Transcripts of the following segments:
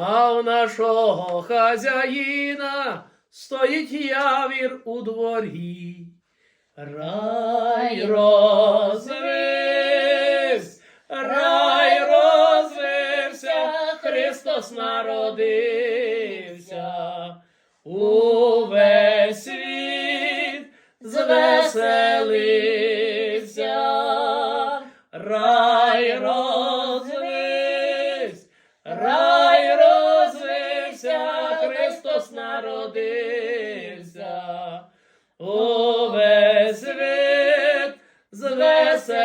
а у нашого хазяїна стоїть явір у дворі. Рай розвився, рай розвився, Христос народився, увесь світ звеселився, рай народився. Увесь світ звеселився,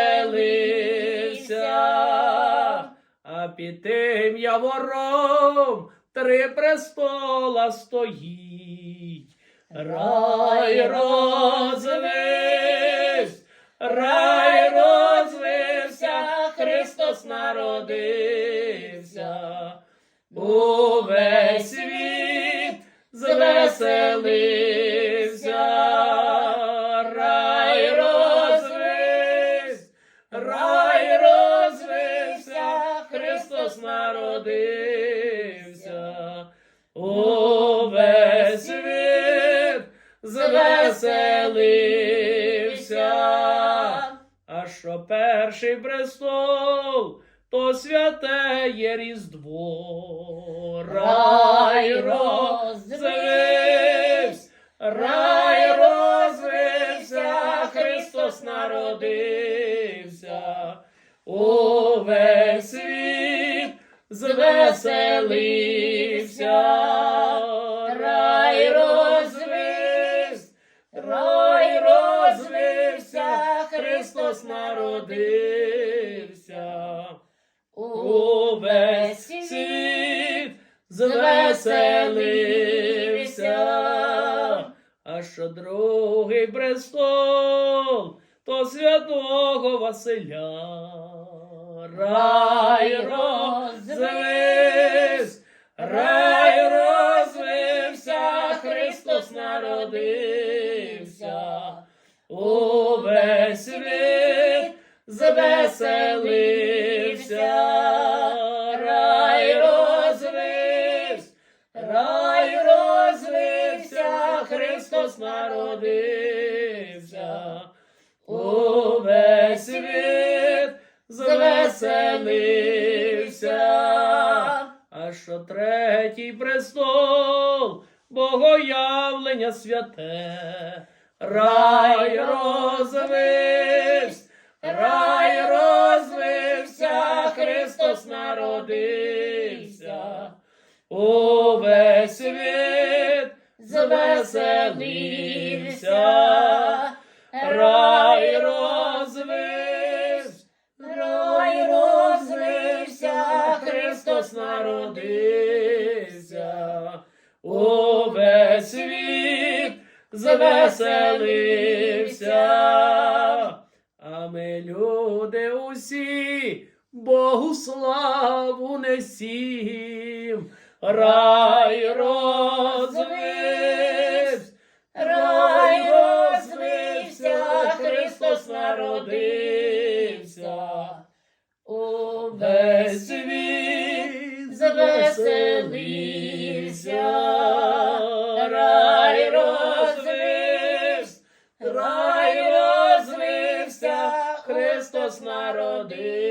а під тим явором три престола стоїть. Рай розвився, рай розвився, Христос народився. Увесь звеселився, рай розвився, рай розвився, Христос народився. Увесь світ звеселився. А що перший престол, то святе є Різдво. Рай розвився, рай розвився, Христос народився. Увесь світ звеселився, рай розвився, рай розвився, Христос народився. Увесь світ звеселився, а що другий престол, то святого Василя. Рай розвився, рай розвився, Христос народився. Увесь світ звеселився, рай розвився, рай Христос народився. Увесь світ звеселився, а що третій престол, богоявлення святе, рай розвився, рай розвився, Христос народився. Увесь світ звеселився, рай розвився, рай розвився, Христос народився. Увесь світ звеселився, а ми люди усі Богу славу несім, рай розвився, народився. Увесь світ звеселився, рай розвився, рай розвився, Христос народився.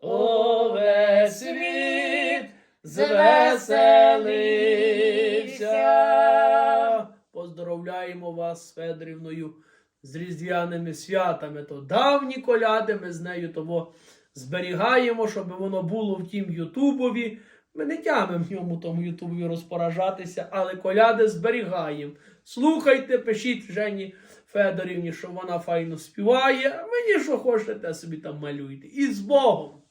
Увесь світ звеселився. Поздоровляємо вас з Федрівною з різдвяними святами. То давні коляди, ми з нею того зберігаємо, щоб воно було в тім Ютубові. Ми не тямимо в ньому тому Ютубові розпоражатися, але коляди зберігаємо. Слухайте, пишіть Жені Федорівні, що вона файно співає. Мені що хочете, собі там малюйте. І з Богом!